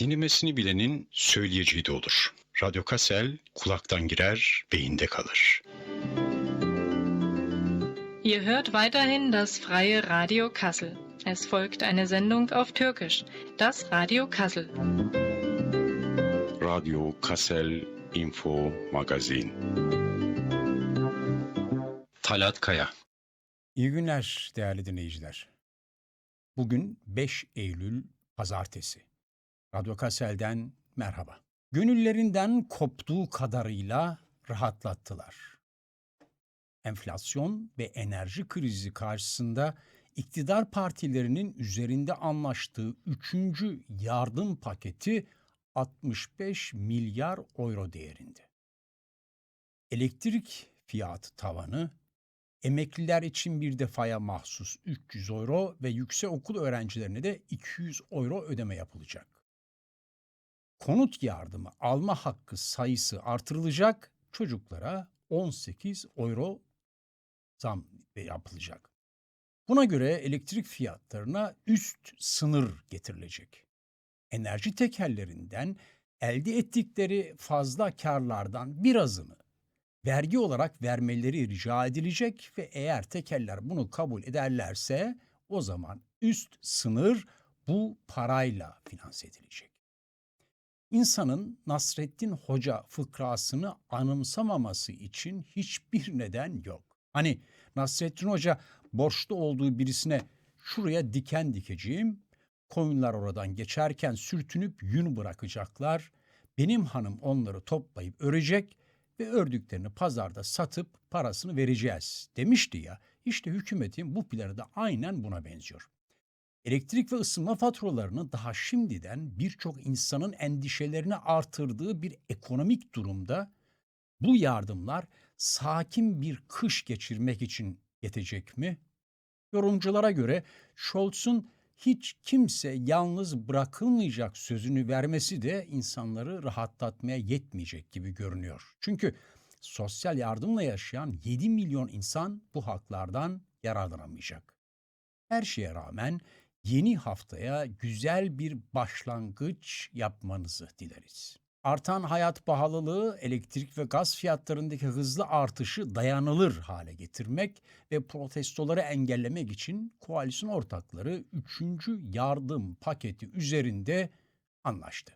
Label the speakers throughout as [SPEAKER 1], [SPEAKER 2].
[SPEAKER 1] Dinlemesini bilenin söyleyeceği de olur. Radyo Kassel kulaktan girer, beyinde kalır.
[SPEAKER 2] Ihr hört weiterhin das freie Radio Kassel. Es folgt eine Sendung auf Türkisch, das Radio Kassel.
[SPEAKER 1] Radyo Kassel Info Magazin. Talat Kaya
[SPEAKER 3] İyi günler değerli dinleyiciler. Bugün 5 Eylül Pazartesi. Radyo Kassel'den merhaba. Gönüllerinden koptuğu kadarıyla rahatlattılar. Enflasyon ve enerji krizi karşısında iktidar partilerinin üzerinde anlaştığı üçüncü yardım paketi 65 milyar euro değerinde. Elektrik fiyatı tavanı Emekliler için bir defaya mahsus 300 euro ve yüksek okul öğrencilerine de 200 euro ödeme yapılacak. Konut yardımı alma hakkı sayısı artırılacak, çocuklara 18 euro zam yapılacak. Buna göre elektrik fiyatlarına üst sınır getirilecek. Enerji tekerlerinden elde ettikleri fazla karlardan birazını vergi olarak vermeleri rica edilecek ve eğer tekeller bunu kabul ederlerse o zaman üst sınır bu parayla finanse edilecek. İnsanın Nasreddin Hoca fıkrasını anımsamaması için hiçbir neden yok. Hani Nasreddin Hoca borçlu olduğu birisine şuraya diken dikeceğim, koyunlar oradan geçerken sürtünüp yün bırakacaklar, benim hanım onları toplayıp örecek, ve ördüklerini pazarda satıp parasını vereceğiz demişti ya. İşte hükümetin bu planı da aynen buna benziyor. Elektrik ve ısınma faturalarını daha şimdiden birçok insanın endişelerini artırdığı bir ekonomik durumda bu yardımlar sakin bir kış geçirmek için yetecek mi? Yorumculara göre Scholz'un hiç kimse yalnız bırakılmayacak sözünü vermesi de insanları rahatlatmaya yetmeyecek gibi görünüyor. Çünkü sosyal yardımla yaşayan 7 milyon insan bu haklardan yararlanamayacak. Her şeye rağmen yeni haftaya güzel bir başlangıç yapmanızı dileriz. Artan hayat pahalılığı, elektrik ve gaz fiyatlarındaki hızlı artışı dayanılır hale getirmek ve protestoları engellemek için koalisyon ortakları 3. yardım paketi üzerinde anlaştı.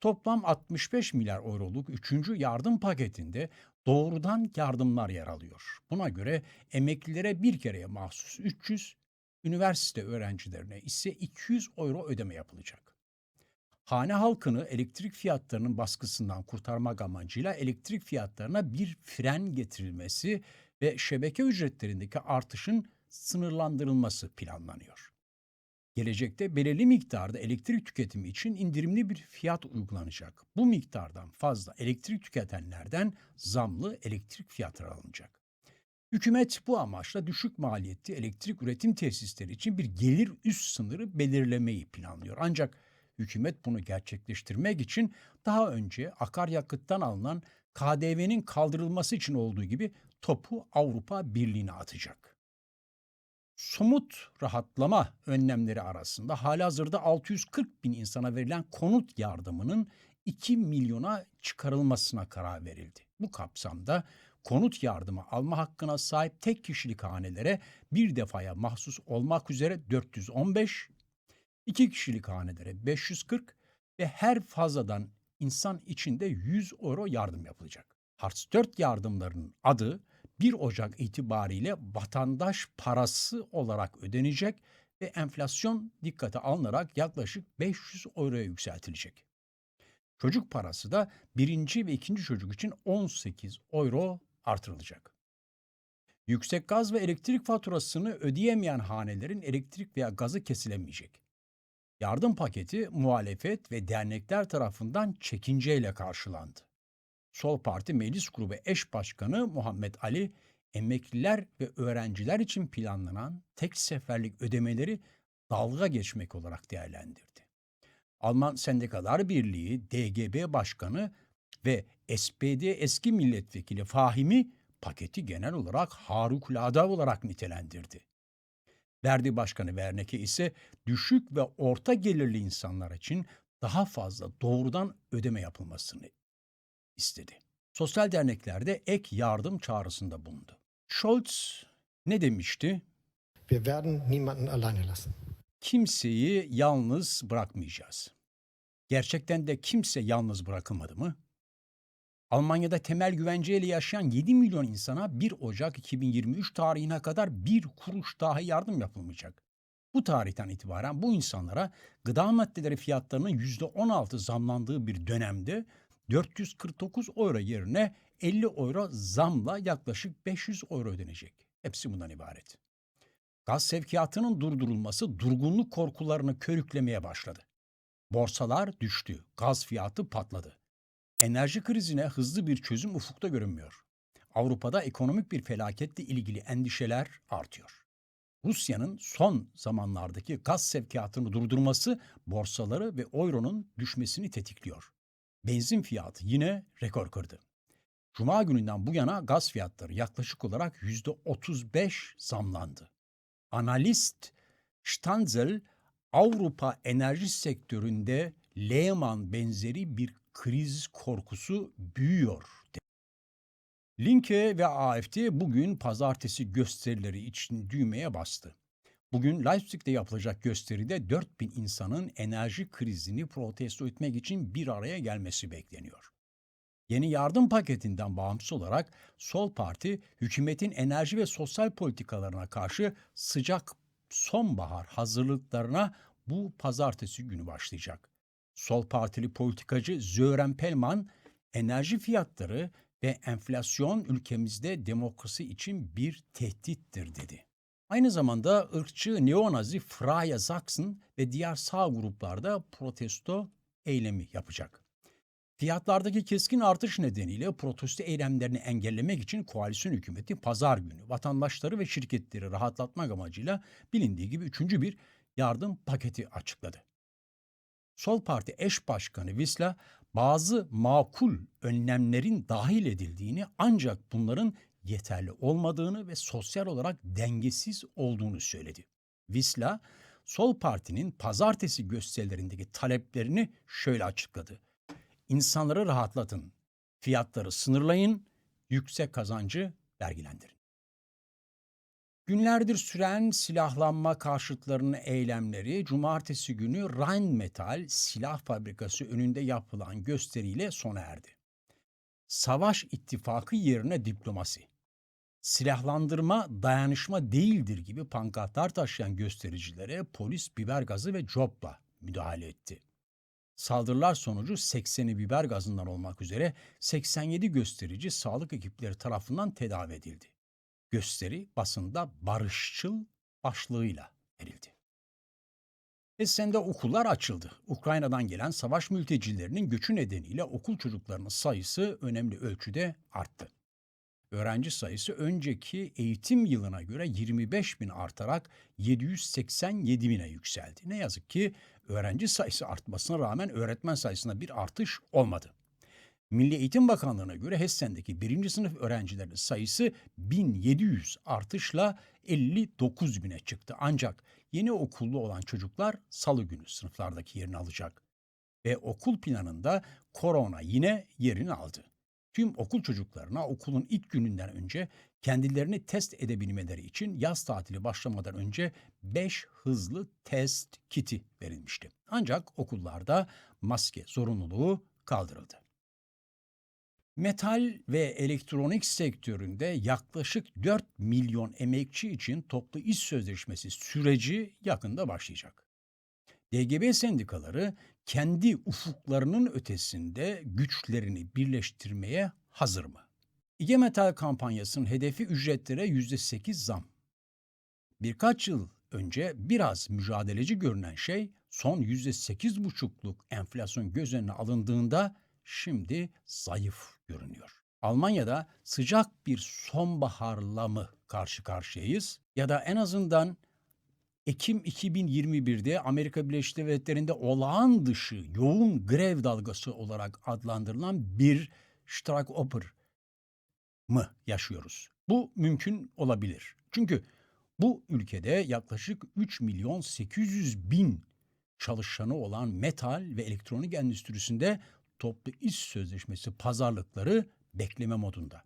[SPEAKER 3] Toplam 65 milyar euroluk 3. yardım paketinde doğrudan yardımlar yer alıyor. Buna göre emeklilere bir kereye mahsus 300, üniversite öğrencilerine ise 200 euro ödeme yapılacak hane halkını elektrik fiyatlarının baskısından kurtarmak amacıyla elektrik fiyatlarına bir fren getirilmesi ve şebeke ücretlerindeki artışın sınırlandırılması planlanıyor. Gelecekte belirli miktarda elektrik tüketimi için indirimli bir fiyat uygulanacak. Bu miktardan fazla elektrik tüketenlerden zamlı elektrik fiyatları alınacak. Hükümet bu amaçla düşük maliyetli elektrik üretim tesisleri için bir gelir üst sınırı belirlemeyi planlıyor. Ancak hükümet bunu gerçekleştirmek için daha önce akaryakıttan alınan KDV'nin kaldırılması için olduğu gibi topu Avrupa Birliği'ne atacak. Somut rahatlama önlemleri arasında halihazırda 640 bin insana verilen konut yardımının 2 milyona çıkarılmasına karar verildi. Bu kapsamda konut yardımı alma hakkına sahip tek kişilik hanelere bir defaya mahsus olmak üzere 415, İki kişilik hanelere 540 ve her fazladan insan içinde 100 euro yardım yapılacak. Hartz 4 yardımlarının adı 1 Ocak itibariyle vatandaş parası olarak ödenecek ve enflasyon dikkate alınarak yaklaşık 500 euroya yükseltilecek. Çocuk parası da birinci ve ikinci çocuk için 18 euro artırılacak. Yüksek gaz ve elektrik faturasını ödeyemeyen hanelerin elektrik veya gazı kesilemeyecek. Yardım paketi muhalefet ve dernekler tarafından çekinceyle karşılandı. Sol Parti Meclis Grubu eş başkanı Muhammed Ali, emekliler ve öğrenciler için planlanan tek seferlik ödemeleri dalga geçmek olarak değerlendirdi. Alman Sendikalar Birliği DGB Başkanı ve SPD eski milletvekili Fahimi paketi genel olarak harikulade olarak nitelendirdi. Verdi Başkanı Werneke ise düşük ve orta gelirli insanlar için daha fazla doğrudan ödeme yapılmasını istedi. Sosyal derneklerde ek yardım çağrısında bulundu. Scholz ne demişti?
[SPEAKER 4] Wir werden niemanden alleine lassen.
[SPEAKER 3] Kimseyi yalnız bırakmayacağız. Gerçekten de kimse yalnız bırakılmadı mı? Almanya'da temel güvenceyle yaşayan 7 milyon insana 1 Ocak 2023 tarihine kadar bir kuruş dahi yardım yapılmayacak. Bu tarihten itibaren bu insanlara gıda maddeleri fiyatlarının %16 zamlandığı bir dönemde 449 euro yerine 50 euro zamla yaklaşık 500 euro ödenecek. Hepsi bundan ibaret. Gaz sevkiyatının durdurulması durgunluk korkularını körüklemeye başladı. Borsalar düştü, gaz fiyatı patladı. Enerji krizine hızlı bir çözüm ufukta görünmüyor. Avrupa'da ekonomik bir felaketle ilgili endişeler artıyor. Rusya'nın son zamanlardaki gaz sevkiyatını durdurması borsaları ve euronun düşmesini tetikliyor. Benzin fiyatı yine rekor kırdı. Cuma gününden bu yana gaz fiyatları yaklaşık olarak %35 zamlandı. Analist Stanzel Avrupa enerji sektöründe Lehman benzeri bir kriz korkusu büyüyor. Linke ve AFD bugün pazartesi gösterileri için düğmeye bastı. Bugün Leipzig'te yapılacak gösteride 4000 insanın enerji krizini protesto etmek için bir araya gelmesi bekleniyor. Yeni yardım paketinden bağımsız olarak Sol Parti hükümetin enerji ve sosyal politikalarına karşı sıcak sonbahar hazırlıklarına bu pazartesi günü başlayacak. Sol Partili politikacı Zören Pelman, enerji fiyatları ve enflasyon ülkemizde demokrasi için bir tehdittir dedi. Aynı zamanda ırkçı neonazi Freya Sachsen ve diğer sağ gruplarda protesto eylemi yapacak. Fiyatlardaki keskin artış nedeniyle protesto eylemlerini engellemek için koalisyon hükümeti pazar günü vatandaşları ve şirketleri rahatlatmak amacıyla bilindiği gibi üçüncü bir yardım paketi açıkladı. Sol Parti eş başkanı Visla bazı makul önlemlerin dahil edildiğini ancak bunların yeterli olmadığını ve sosyal olarak dengesiz olduğunu söyledi. Visla, Sol Parti'nin pazartesi gösterilerindeki taleplerini şöyle açıkladı. İnsanları rahatlatın, fiyatları sınırlayın, yüksek kazancı vergilendirin. Günlerdir süren silahlanma karşıtlarının eylemleri cumartesi günü Rheinmetall silah fabrikası önünde yapılan gösteriyle sona erdi. Savaş ittifakı yerine diplomasi. Silahlandırma dayanışma değildir gibi pankartlar taşıyan göstericilere polis biber gazı ve copla müdahale etti. Saldırılar sonucu 80'i biber gazından olmak üzere 87 gösterici sağlık ekipleri tarafından tedavi edildi. Gösteri basında barışçıl başlığıyla verildi. Essen'de okullar açıldı. Ukrayna'dan gelen savaş mültecilerinin göçü nedeniyle okul çocuklarının sayısı önemli ölçüde arttı. Öğrenci sayısı önceki eğitim yılına göre 25 bin artarak 787 bine yükseldi. Ne yazık ki öğrenci sayısı artmasına rağmen öğretmen sayısında bir artış olmadı. Milli Eğitim Bakanlığı'na göre Hessen'deki birinci sınıf öğrencilerin sayısı 1700 artışla 59 bine çıktı. Ancak yeni okullu olan çocuklar salı günü sınıflardaki yerini alacak. Ve okul planında korona yine yerini aldı. Tüm okul çocuklarına okulun ilk gününden önce kendilerini test edebilmeleri için yaz tatili başlamadan önce 5 hızlı test kiti verilmişti. Ancak okullarda maske zorunluluğu kaldırıldı. Metal ve elektronik sektöründe yaklaşık 4 milyon emekçi için toplu iş sözleşmesi süreci yakında başlayacak. DGB sendikaları kendi ufuklarının ötesinde güçlerini birleştirmeye hazır mı? İge Metal kampanyasının hedefi ücretlere %8 zam. Birkaç yıl önce biraz mücadeleci görünen şey son %8,5'luk enflasyon göz önüne alındığında şimdi zayıf görünüyor. Almanya'da sıcak bir sonbaharla mı karşı karşıyayız ya da en azından Ekim 2021'de Amerika Birleşik Devletleri'nde olağan dışı yoğun grev dalgası olarak adlandırılan bir Streikopper mı yaşıyoruz? Bu mümkün olabilir. Çünkü bu ülkede yaklaşık 3 milyon 800 bin çalışanı olan metal ve elektronik endüstrisinde toplu iş sözleşmesi pazarlıkları bekleme modunda.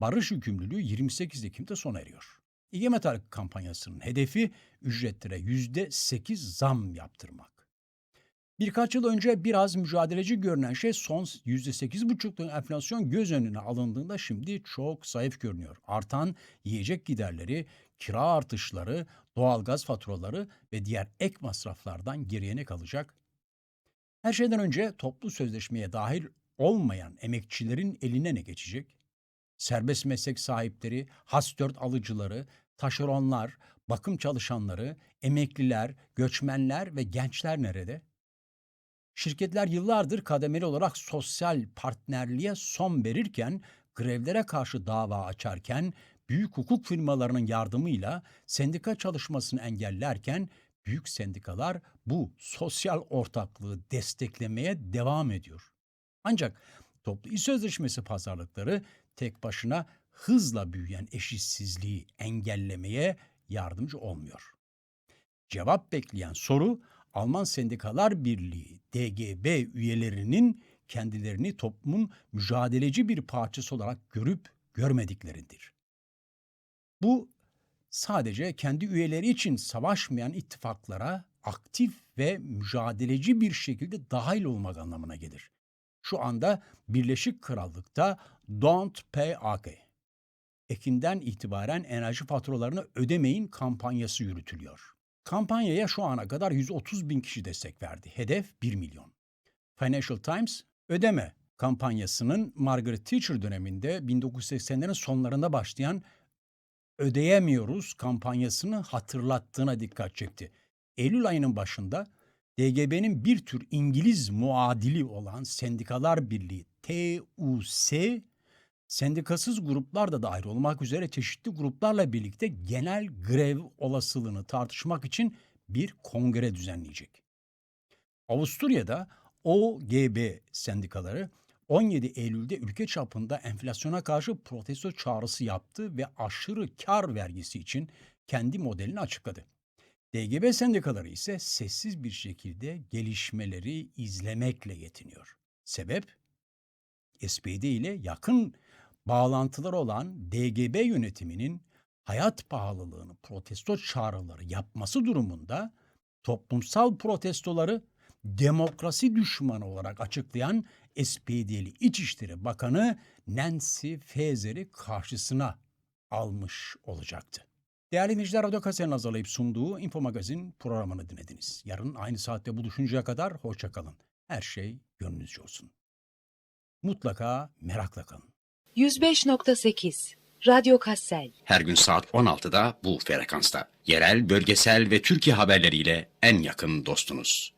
[SPEAKER 3] Barış yükümlülüğü 28 Ekim'de sona eriyor. İGE Metal kampanyasının hedefi ücretlere %8 zam yaptırmak. Birkaç yıl önce biraz mücadeleci görünen şey son %8,5'luk enflasyon göz önüne alındığında şimdi çok zayıf görünüyor. Artan yiyecek giderleri, kira artışları, doğalgaz faturaları ve diğer ek masraflardan geriye ne kalacak? Her şeyden önce toplu sözleşmeye dahil olmayan emekçilerin eline ne geçecek? Serbest meslek sahipleri, has 4 alıcıları, taşeronlar, bakım çalışanları, emekliler, göçmenler ve gençler nerede? Şirketler yıllardır kademeli olarak sosyal partnerliğe son verirken, grevlere karşı dava açarken, büyük hukuk firmalarının yardımıyla sendika çalışmasını engellerken büyük sendikalar bu sosyal ortaklığı desteklemeye devam ediyor. Ancak toplu iş sözleşmesi pazarlıkları tek başına hızla büyüyen eşitsizliği engellemeye yardımcı olmuyor. Cevap bekleyen soru Alman Sendikalar Birliği DGB üyelerinin kendilerini toplumun mücadeleci bir parçası olarak görüp görmediklerindir. Bu sadece kendi üyeleri için savaşmayan ittifaklara aktif ve mücadeleci bir şekilde dahil olmak anlamına gelir. Şu anda Birleşik Krallık'ta Don't Pay AK. Ekim'den itibaren enerji faturalarını ödemeyin kampanyası yürütülüyor. Kampanyaya şu ana kadar 130 bin kişi destek verdi. Hedef 1 milyon. Financial Times ödeme kampanyasının Margaret Thatcher döneminde 1980'lerin sonlarında başlayan ödeyemiyoruz kampanyasını hatırlattığına dikkat çekti. Eylül ayının başında DGB'nin bir tür İngiliz muadili olan Sendikalar Birliği TUS, sendikasız gruplar da dahil olmak üzere çeşitli gruplarla birlikte genel grev olasılığını tartışmak için bir kongre düzenleyecek. Avusturya'da OGB sendikaları 17 Eylül'de ülke çapında enflasyona karşı protesto çağrısı yaptı ve aşırı kar vergisi için kendi modelini açıkladı. DGB sendikaları ise sessiz bir şekilde gelişmeleri izlemekle yetiniyor. Sebep? SPD ile yakın bağlantıları olan DGB yönetiminin hayat pahalılığını protesto çağrıları yapması durumunda toplumsal protestoları demokrasi düşmanı olarak açıklayan SPD'li İçişleri Bakanı Nancy Faeser'i karşısına almış olacaktı. Değerli dinleyiciler, Radyo Kase'nin hazırlayıp sunduğu Info Magazin programını dinlediniz. Yarın aynı saatte buluşuncaya kadar hoşça kalın. Her şey gönlünüzce olsun. Mutlaka merakla kalın.
[SPEAKER 5] 105.8 Radyo Kassel
[SPEAKER 6] Her gün saat 16'da bu frekansta. Yerel, bölgesel ve Türkiye haberleriyle en yakın dostunuz.